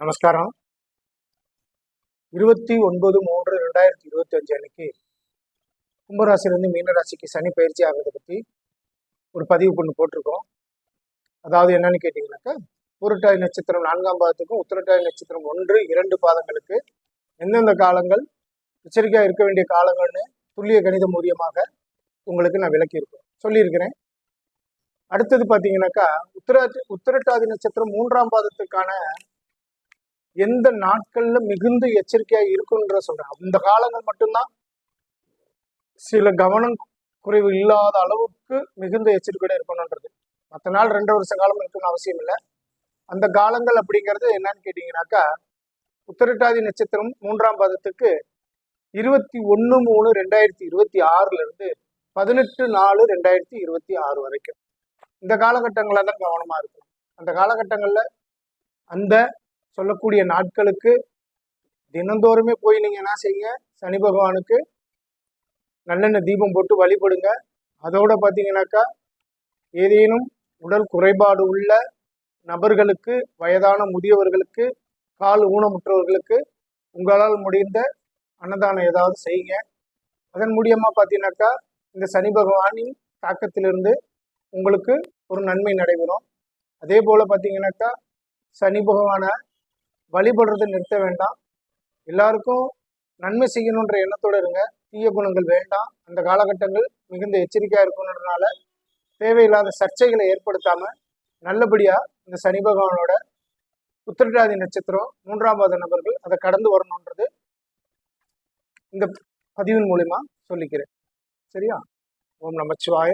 நமஸ்காரம். இருபத்தி ஒன்பது மூன்று ரெண்டாயிரத்தி இருபத்தி அஞ்சு அன்னைக்கு கும்பராசிலேருந்து மீனராசிக்கு சனி பயிற்சி ஆகிறத பற்றி ஒரு பதிவு பண்ணி போட்டிருக்கோம். அதாவது என்னன்னு கேட்டிங்கனாக்கா ஒருட்டாய் நட்சத்திரம் நான்காம் பாதத்துக்கும் உத்திரட்டாய் நட்சத்திரம் ஒன்று இரண்டு பாதங்களுக்கு எந்தெந்த காலங்கள் எச்சரிக்கையாக இருக்க வேண்டிய காலங்கள்னு துல்லிய கணிதம் மூலியமாக உங்களுக்கு நான் விளக்கியிருக்கேன் சொல்லியிருக்கிறேன். அடுத்தது பார்த்தீங்கன்னாக்கா உத்திராட்டி உத்திரட்டாதி நட்சத்திரம் மூன்றாம் பாதத்துக்கான எந்த நாட்கள்ல மிகுந்த எச்சரிக்கையா இருக்குன்ற சொல்றேன். அந்த காலங்கள் மட்டும்தான். சில கவனம் குறைவு இல்லாத அளவுக்கு மிகுந்த எச்சரிக்கையோட இருக்கணுன்றது மற்ற நாள் ரெண்டு வருஷ காலம் இருக்குன்னு அவசியம் இல்லை. அந்த காலங்கள் அப்படிங்கிறது என்னன்னு கேட்டீங்கன்னாக்கா உத்தரட்டாதி நட்சத்திரம் மூன்றாம் பாதத்துக்கு இருபத்தி ஒன்று மூணு ரெண்டாயிரத்தி இருபத்தி ஆறுல இருந்து பதினெட்டு நாலு ரெண்டாயிரத்தி இருபத்தி ஆறு வரைக்கும். இந்த காலகட்டங்களில் தான் கவனமாக இருக்கும் அந்த காலகட்டங்களில் அந்த சொல்லக்கூடிய நாட்களுக்கு தினந்தோறுமே போய் நீங்கள் என்ன செய்யுங்க? சனி பகவானுக்கு நல்லெண்ணெய் தீபம் போட்டு வழிபடுங்க. அதோட பார்த்தீங்கன்னாக்கா ஏதேனும் உடல் குறைபாடு உள்ள நபர்களுக்கு வயதான முதியவர்களுக்கு கால் ஊனமுற்றவர்களுக்கு உங்களால் முடிந்த அன்னதானம் ஏதாவது செய்யுங்க. அதன் மூலியமாக பார்த்தீங்கன்னாக்கா இந்த சனி பகவானின் தாக்கத்திலிருந்து உங்களுக்கு ஒரு நன்மை நடைபெறும். அதே போல் பார்த்தீங்கன்னாக்கா சனி பகவானை வழிபடுறதை நிறுத்த வேண்டாம். எல்லாருக்கும் நன்மை செய்யணுன்ற எண்ணத்தோட இருங்க. தீய குணங்கள் வேண்டாம். அந்த காலகட்டங்கள் மிகுந்த எச்சரிக்கையாக இருக்கணுன்றனால தேவையில்லாத சர்ச்சைகளை ஏற்படுத்தாமல் நல்லபடியாக இந்த சனி பகவானோட உத்திரட்டாதி நட்சத்திரம் மூன்றாம் பாத நபர்கள் அதை கடந்து வரணுன்றது இந்த பதிவின் மூலிமா சொல்லிக்கிறேன். சரியா? ஓம் நமச்சிவாய.